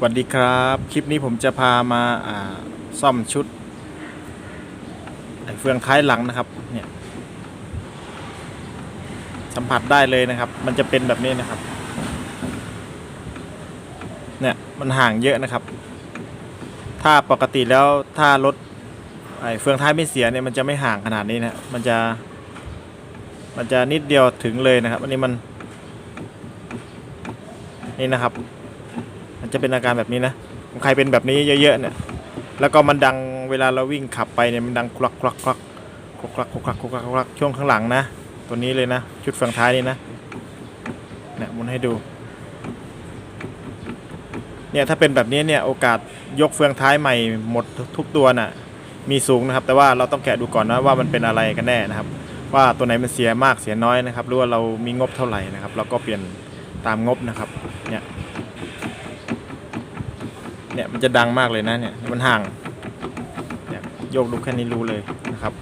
สวัสดีครับ คลิปนี้ผมจะพามาาซ่อมชุดไอเฟืองท้ายหลังนะครับเนี่ยสัมผัสได้เลยนะครับ มันจะเป็นแบบนี้นะครับเนี่ยมันห่างเยอะนะครับ ถ้าปกติแล้วถ้ารถไอเฟืองท้ายไม่เสียเนี่ยมันจะไม่ห่างขนาดนี้นะมันจะ มันจะนิดเดียวถึงเลยนะครับ อันนี้มันนี่นะครับ มันจะเป็นอาการแบบนี้นะใครเป็นแบบนี้เยอะๆเนี่ยแล้วก็มันดังเวลาเราวิ่งขับไปเนี่ยมันดังคลักคลักคลักคลักคลักคลักคลักคลักช่วงข้างหลังนะ ตัวนี้เลยนะชุดฝั่งท้ายนี่นะเนี่ยมุนให้ดูเนี่ยถ้าเป็นแบบนี้เนี่ยโอกาสยกเฟืองท้ายใหม่หมดทุกตัวน่ะมีสูงนะครับ แต่ว่าเราต้องแกะดูก่อนนะว่ามันเป็นอะไรกันแน่นะครับ ว่าตัวไหนมันเสียมากเสียน้อยนะครับหรือว่าเรามีงบเท่าไหร่นะครับ เราก็เปลี่ยนตามงบนะครับเนี่ย เนี่ยมันจะดังมากเลยนะเนี่ยมันห่างเนี่ยโยกดูแค่นี้รู้เลยนะครับ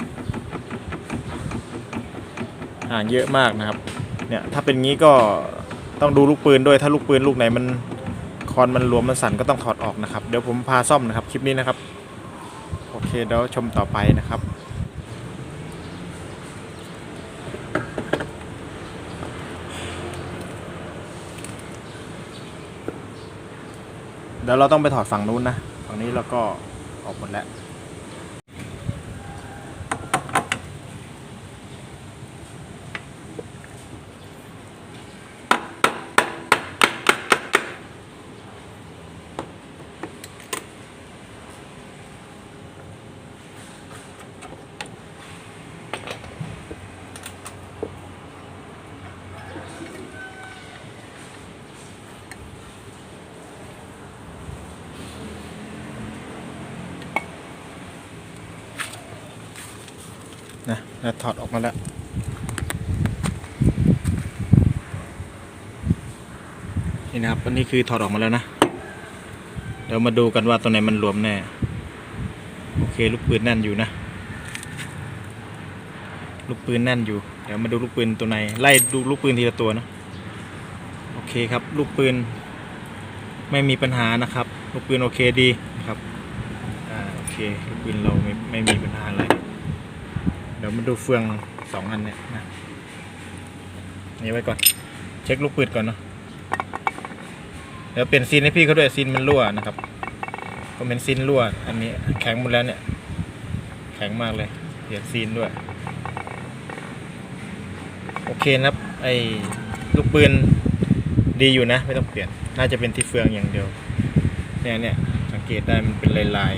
ห่างเยอะมากนะครับเนี่ยถ้าเป็นงี้ก็ต้องดูลูกปืนด้วยถ้าลูกปืนลูกไหนมันคอนมันรวมมันสั่นก็ต้องถอดออกนะครับ เดี๋ยวผมพาซ่อมนะครับคลิปนี้นะครับ โอเคเดี๋ยวชมต่อไปนะครับ เดี๋ยวเราต้องไปถอดฝั่งนู้นนะ ฝั่งนี้เราก็ออกหมดแล้ว ถอดออกมาแล้วนี่นะครับอันนี้คือถอดออกมาแล้วนะเดี๋ยวมาดูกันว่าตัวไหนมันรวมแน่โอเคลูกปืนแน่นอยู่นะลูกปืนแน่นอยู่เดี๋ยวมาดูลูกปืนตัวไหนไล่ดูลูกปืนทีละตัวนะโอเคครับลูกปืนไม่มีปัญหานะครับ ลูกปืนโอเคดีนะครับอ่าโอเคลูกปืนเราไม่ไม่มีปัญหา มาดูเฟืองสองอันเนี่ยนะนี่ไว้ก่อน เช็คลูกปืนก่อนเนาะเดี๋ยวเปลี่ยนซีนให้พี่เขาด้วยซีนมันรั่วนะครับก็เป็นซีนรั่ว อันนี้แข็งหมดแล้วเนี่ย แข็งมากเลย เปลี่ยนซีนด้วย โอเคนะครับ ไอ้ลูกปืนดีอยู่นะ ไม่ต้องเปลี่ยน น่าจะเป็นที่เฟืองอย่างเดียว เนี่ยเนี่ยสังเกตได้มันเป็นลาย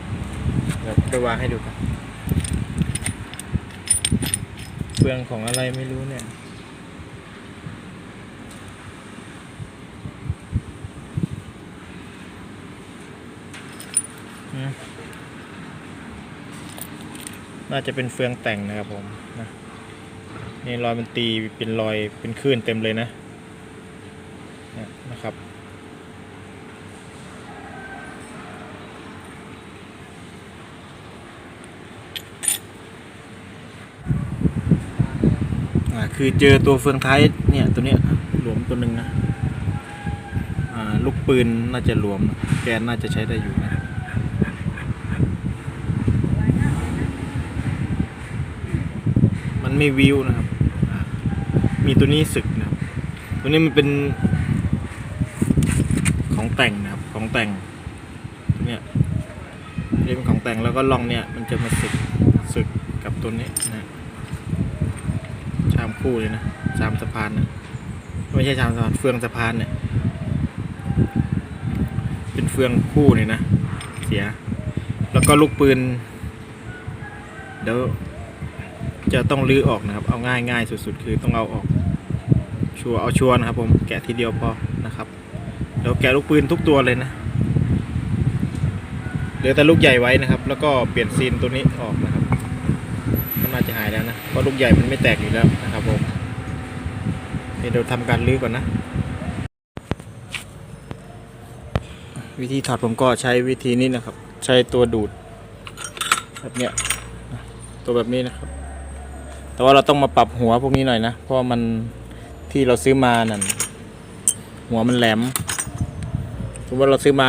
ๆเดี๋ยวไปวางให้ดูกัน เฟืองของอะไรไม่รู้เนี่ย น่าจะเป็นเฟืองแต่งนะครับผมนะนี่รอยมันตีเป็นรอยเป็นคลื่นเต็มเลยนะนะครับ อ่า คือเจอตัวเฟืองท้ายเนี่ยตัวเนี้ยหลวมตัวหนึ่งนะอ่าลูกปืนน่าจะหลวม แกนน่าจะใช้ได้อยู่นะมันไม่วิวนะครับ มีตัวนี้สึกนะตัวนี้มันเป็น ของแต่งนะครับ ของแต่งเนี่ยนี่เป็นของแต่งแล้วก็ลองเนี่ยมันจะมาสึกสึกกับตัวนี้นะ คู่เลยนะชามสะพานนะไม่ใช่ชามสะพานเฟืองสะพานเนี่ย เป็นเฟืองคู่เลยนะ เสีย แล้วก็ลูกปืน เดี๋ยวจะต้องลื้อออกนะครับ เอาง่ายง่ายสุดๆ คือต้องเอาออก ชัวเอาชัวนะครับ ผมแกะทีเดียวพอนะครับเดี๋ยวแกะลูกปืนทุกตัวเลยนะเหลือแต่ลูกใหญ่ไว้นะครับ แล้วก็เปลี่ยนซีนตัวนี้ออกนะครับก็น่าจะหายแล้วนะเพราะลูกใหญ่มันไม่แตกอยู่แล้วนะ เดี๋ยวทำการลื้อก่อนนะ วิธีถอดผมก็ใช้วิธีนี้นะครับ ใช้ตัวดูด แบบเนี้ยตัวแบบนี้นะครับ แต่ว่าเราต้องมาปรับหัวพวกนี้หน่อยนะ เพราะมันที่เราซื้อมานั่นหัวมันแหลมตัวมมติเราซื้อมา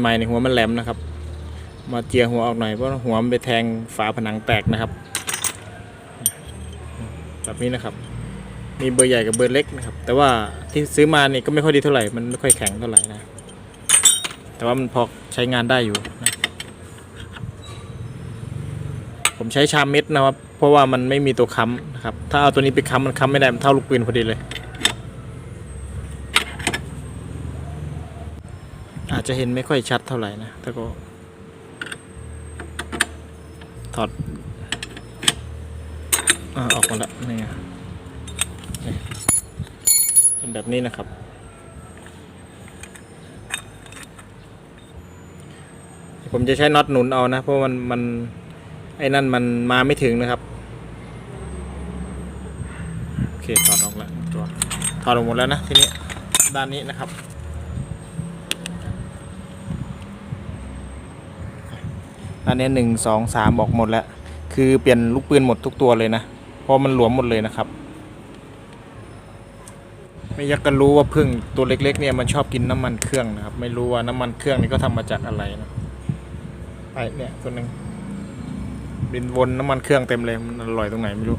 ใหม่ๆในหัวมันแหลมนะครับ มาเจียหัวออกหน่อยเพราะหัวมันไปแทงฝาผนังแตกนะครับ แบบนี้นะครับ มีเบอร์ใหญ่กับเบอร์เล็กนะครับ แต่ว่าที่ซื้อมานี่ก็ไม่ค่อยดีเท่าไหร่ มันไม่ค่อยแข็งเท่าไหร่นะ แต่ว่ามันพอใช้งานได้อยู่นะ ผมใช้ชามเม็ดนะครับ เพราะว่ามันไม่มีตัวค้ำนะครับ ถ้าเอาตัวนี้ไปค้ำมันค้ำไม่ได้ มันเท่าลูกปืนพอดีเลย อาจจะเห็นไม่ค่อยชัดเท่าไหร่นะแต่ก็ ถอดอออกมาแล้วนี่ไง เป็นแบบนี้นะครับ ผมจะใช้น็อตหนุนเอานะ เพราะมันมันไอ้นั่นมันมาไม่ถึงนะครับโอเคถอดออกแล้วตัวถอดออกหมดแล้วนะทีนี้ด้านนี้นะครับอันนี้หนึ่งสองสามออกหมดแล้ว คือเปลี่ยนลูกปืนหมดทุกตัวเลยนะ เพราะมันหลวมหมดเลยนะครับ ไม่อยากก็รู้ว่าพึ่งตัวเล็ก ๆ เนี่ยมันชอบกินน้ำมันเครื่องนะครับ ไม่รู้ว่าน้ำมันเครื่องนี่ก็ทำมาจากอะไรนะไปเนี่ยตัวหนึ่งบินวนน้ำมันเครื่องเต็มเลยมันอร่อยตรงไหนไม่รู้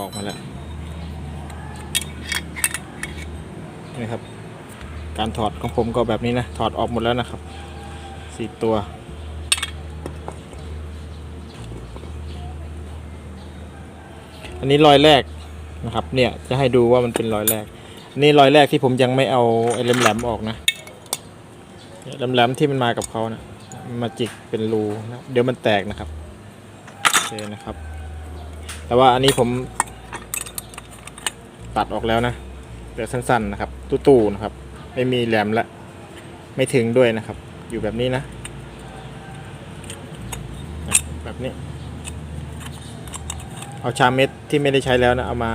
ออกมาแล้ว นี่ครับ การถอดของผมก็แบบนี้นะ ถอดออกหมดแล้วนะครับสี่ตัว อันนี้รอยแรกนะครับ เนี่ยจะให้ดูว่ามันเป็นรอยแรกอันนี้รอยแรกที่ผมยังไม่เอาไอ้แหลมๆออกนะแหลมๆที่มันมากับเขานะมันมาจิกเป็นรูนะเดี๋ยวมันแตกนะครับโอเคนะครับ แต่ว่าอันนี้ผมตัดออกแล้วนะเหลือสั้นๆนะครับ ตู้ๆนะครับ ไม่มีแหลมละ ไม่ถึงด้วยนะครับ อยู่แบบนี้นะ แบบนี้ เอาชามเม็ดที่ไม่ได้ใช้แล้วนะ เอามา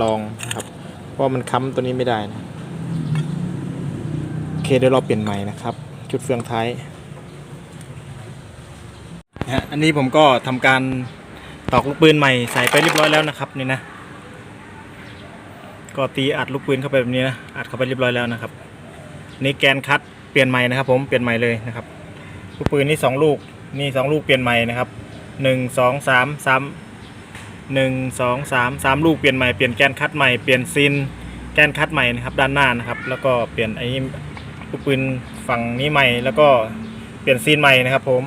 ลองนะครับ เพราะมันค้ำตัวนี้ไม่ได้นะโอเคเดี๋ยวเราเปลี่ยนใหม่นะครับ ชุดเฟืองท้ายนะฮะอันนี้ผมก็ทำการตอกลูกปืนใหม่ใส่ไปเรียบร้อยแล้วนะครับนี่นะ ก็ตีอัดลูกปืนเข้าไปแบบนี้นะอัดเข้าไปเรียบร้อยแล้วนะครับนี่แกนคัดเปลี่ยนใหม่นะครับ ผมเปลี่ยนใหม่เลยนะครับลูกปืนนี่สองลูกนี่สองลูกเปลี่ยนใหม่นะครับหนึ่งสองสามสามหนึ่งสองสามสามลูกเปลี่ยนใหม่เปลี่ยนแกนคัดใหม่เปลี่ยนซินแกนคัดใหม่นะครับด้านหน้านะครับแล้วก็เปลี่ยนไอ้นี่ลูกปืนฝั่งนี้ใหม่ แล้วก็เปลี่ยนซีนใหม่นะครับ ผม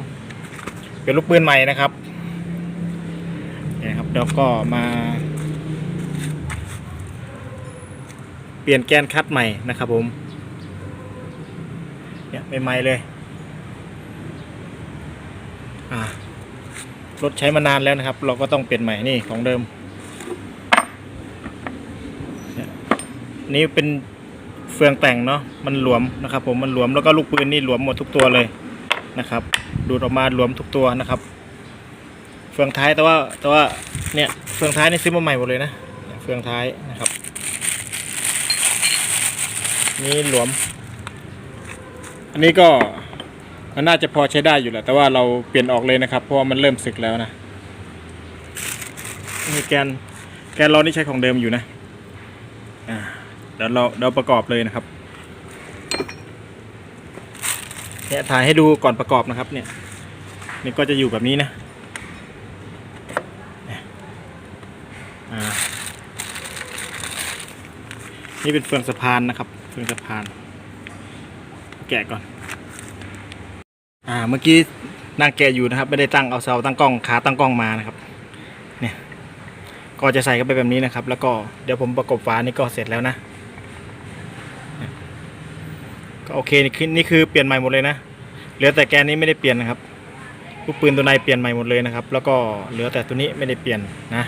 เปลี่ยนลูกปืนใหม่นะครับเนี่ยครับแล้วก็มา เปลี่ยนแกนคัดใหม่นะครับผม เนี่ยใหม่ๆเลย อ่ารถใช้มานานแล้วนะครับ เราก็ต้องเปลี่ยนใหม่นี่ของเดิมเนี่ยนี่เป็นเฟืองแต่งเนาะมันหลวมนะครับผมมันหลวมแล้วก็ลูกปืนนี่หลวมหมดทุกตัวเลยนะครับ ดูดออกมาหลวมทุกตัวนะครับ เฟืองท้ายแต่ว่าแต่ว่าเนี่ยเฟืองท้ายนี่ซื้อมาใหม่หมดเลยนะเฟืองท้ายนะครับ นี่หลวม อันนี้ก็มันน่าจะพอใช้ได้อยู่แหละ แต่ว่าเราเปลี่ยนออกเลยนะครับ เพราะว่ามันเริ่มสึกแล้วนะนี่แกนแกนเรานี่ใช้ของเดิมอยู่นะอ่าเดี๋ยวเราเราประกอบเลยนะครับเนี่ยถ่ายให้ดูก่อนประกอบนะครับ เนี่ย นี่ก็จะอยู่แบบนี้นะนี่เป็นเฟืองสะพานนะครับ เฟืองสะพาน แกะก่อน อ่า เมื่อกี้นั่งแกะอยู่นะครับ ไม่ได้ตั้งเอาเสาตั้งกล้องขาตั้งกล้องมานะครับ เนี่ย ก็จะใส่เข้าไปแบบนี้นะครับ แล้วก็เดี๋ยวผมประกบฝานี่ก็เสร็จแล้วนะก็โอเคนี่คือนี่คือเปลี่ยนใหม่หมดเลยนะ เหลือแต่แกนนี้ไม่ได้เปลี่ยนนะครับลูกปืนตัวในเปลี่ยนใหม่หมดเลยนะครับ แล้วก็เหลือแต่ตัวนี้ไม่ได้เปลี่ยนนะ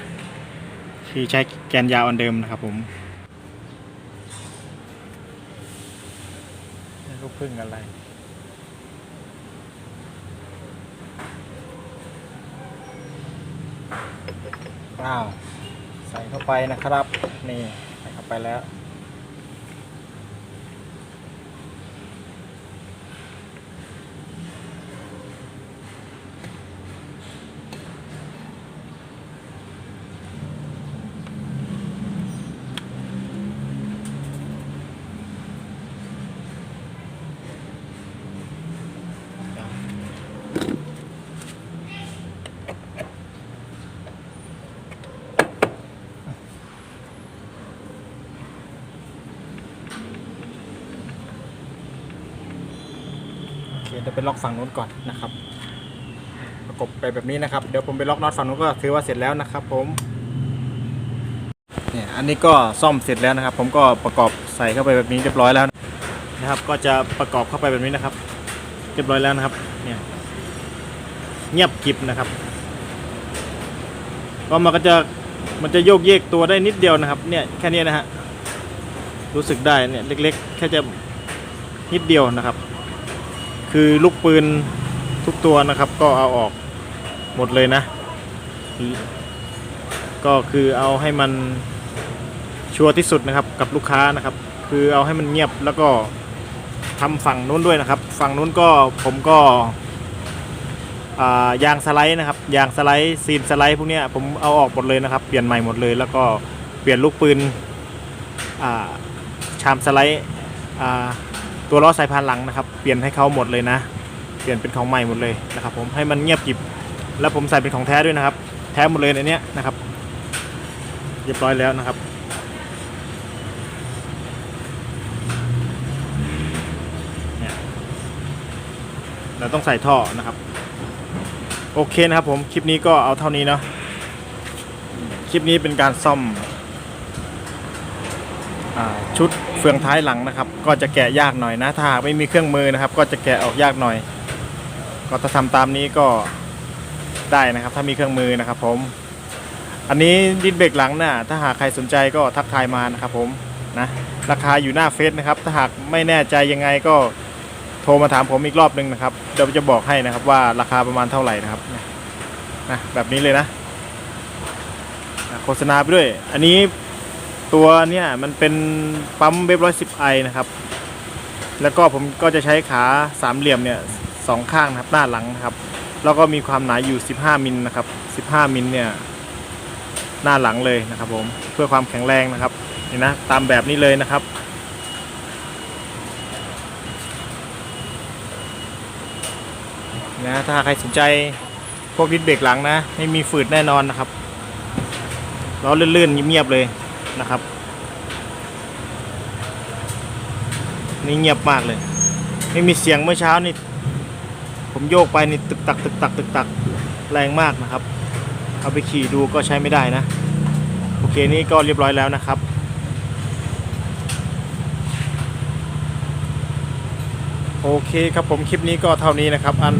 ที่ใช้แกนยาวอันเดิมนะครับผม ลูกพึ่งอะไร อ้าว ใส่เข้าไปนะครับ นี่ ใส่เข้าไปแล้ว ล็อกฝั่งนู้นก่อนนะครับ ประกบไปแบบนี้นะครับ เดี๋ยวผมไปล็อกน็อตฝั่งนู้นก็ถือว่าเสร็จแล้วนะครับ ผมเนี่ยอันนี้ก็ซ่อมเสร็จแล้วนะครับ ผมก็ประกอบใส่เข้าไปแบบนี้เรียบร้อยแล้วนะครับ ก็จะประกอบเข้าไปแบบนี้นะครับ เรียบร้อยแล้วนะครับ เนี่ยเงียบกริบนะครับก็มันก็จะมันจะโยกเยกตัวได้นิดเดียวนะครับ เนี่ยแค่นี้นะฮะรู้สึกได้เนี่ยเล็กๆ แค่จะนิดเดียวนะครับ คือลูกปืนทุกตัวนะครับ ก็เอาออกหมดเลยนะ ก็คือเอาให้มันชัวร์ที่สุดนะครับกับลูกค้านะครับ คือเอาให้มันเงียบแล้วก็ทำฝั่งนู้นด้วยนะครับ ฝั่งนู้นก็ผมก็ายางสไลด์นะครับยางสไลด์ซีนสไลด์พวกเนี้ยผมเอาออกหมดเลยนะครับ เปลี่ยนใหม่หมดเลย แล้วก็เปลี่ยนลูกปืนาชามสไลด์ ตัวล้อสายพานหลังนะครับ เปลี่ยนให้เขาหมดเลยนะ เปลี่ยนเป็นของใหม่หมดเลยนะครับผมให้มันเงียบกริบ แล้วผมใส่เป็นของแท้ด้วยนะครับ แท้หมดเลยในเนี้ยนะครับ เรียบร้อยแล้วนะครับเนี่ยเราต้องใส่ท่อนะครับ โอเคนะครับผม คลิปนี้ก็เอาเท่านี้เนาะคลิปนี้เป็นการซ่อม ชุดเฟืองท้ายหลังนะครับ ก็จะแกะยากหน่อยนะ ถ้าไม่มีเครื่องมือนะครับ ก็จะแกะออกยากหน่อย ก็ถ้าทำตามนี้ก็ได้นะครับ ถ้ามีเครื่องมือนะครับ ผม อันนี้ดินเบรกหลังน่ะถ้าหากใครสนใจก็ทักทายมานะครับ ผมนะราคาอยู่หน้าเฟซนะครับ ถ้าหากไม่แน่ใจยังไงก็โทรมาถามผมอีกรอบหนึ่งนะครับเดี๋ยวจะบอกให้นะครับว่าราคาประมาณเท่าไหร่นะครับนะแบบนี้เลยนะโฆษณาไปด้วย อันนี้ ตัวเนี่ยมันเป็นปั๊มเว็บร้อยสิบไอนะครับ แล้วก็ผมก็จะใช้ขาสามเหลี่ยมเนี่ยสองข้างนะครับหน้าหลังนะครับ แล้วก็มีความหนาอยู่ 15มิลนะครับ 15มิลเนี่ยหน้าหลังเลยนะครับ ผมเพื่อความแข็งแรงนะครับนี่นะตามแบบนี้เลยนะครับ นะถ้าใครสนใจพวกดิสเบรกหลังนะ ไม่มีฝืดแน่นอนนะครับล้อลื่นๆเงียบๆเลย นะครับ นี่เงียบมากเลย ไม่มีเสียงเมื่อเช้านี่ ผมโยกไปนี่ตึกตักตึกตักตึกตักแรงมากนะครับ เอาไปขี่ดูก็ใช้ไม่ได้นะ โอเคนี่ก็เรียบร้อยแล้วนะครับโอเคครับผมคลิปนี้ก็เท่านี้นะครับอัน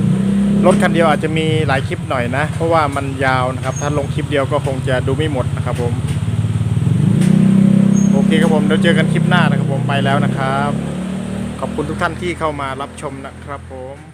รถคันเดียวอาจจะมีหลายคลิปหน่อยนะ เพราะว่ามันยาวนะครับ ถ้าลงคลิปเดียวก็คงจะดูไม่หมดนะครับผม ครับผมเดี๋ยวเจอกันคลิปหน้านะครับผมไปแล้วนะครับ ขอบคุณทุกท่านที่เข้ามารับชมนะครับผม